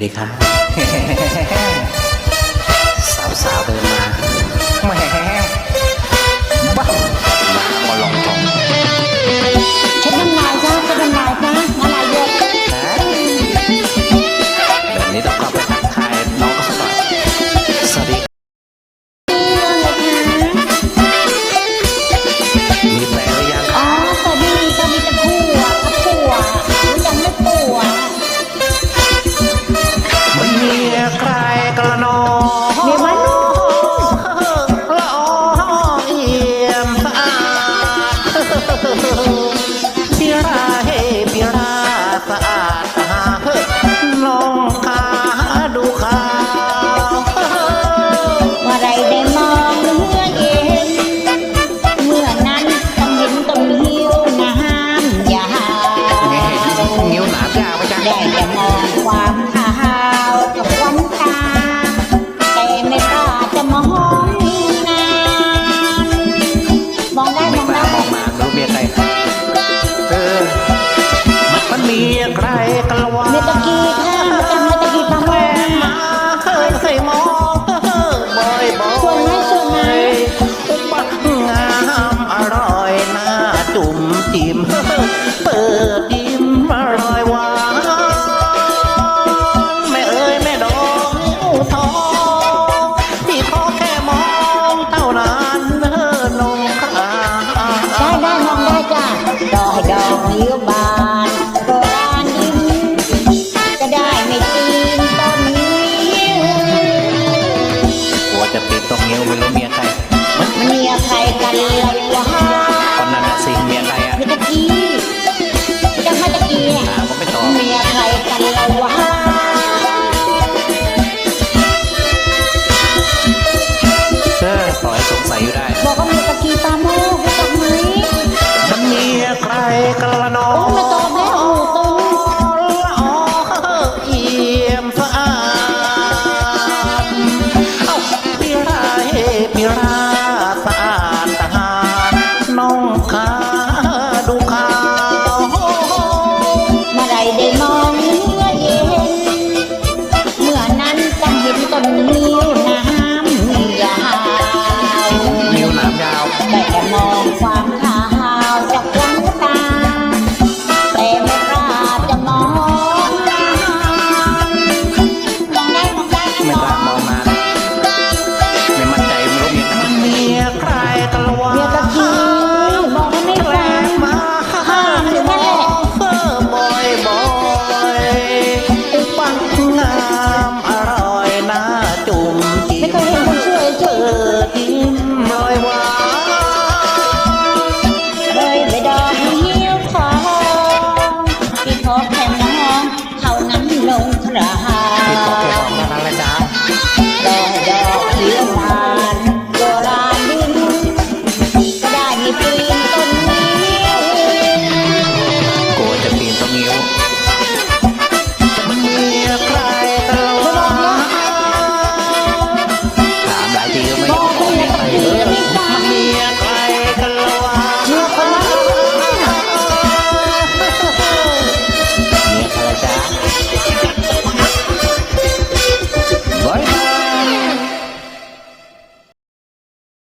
ดีครับสาวๆเดินมาแหมบ้า อยาวจะไองความหาามตาแต่ไม่กล้าจะมานมองได้มองได้มองมารู้เมียใครเออมันมีใครกลัวเมื่อกี้ บานโบราณจะได้ไม่ตีนต้นนี้หัวจะติดต้องเงี้วไรู้มียใครมันมียใครกันล่ะ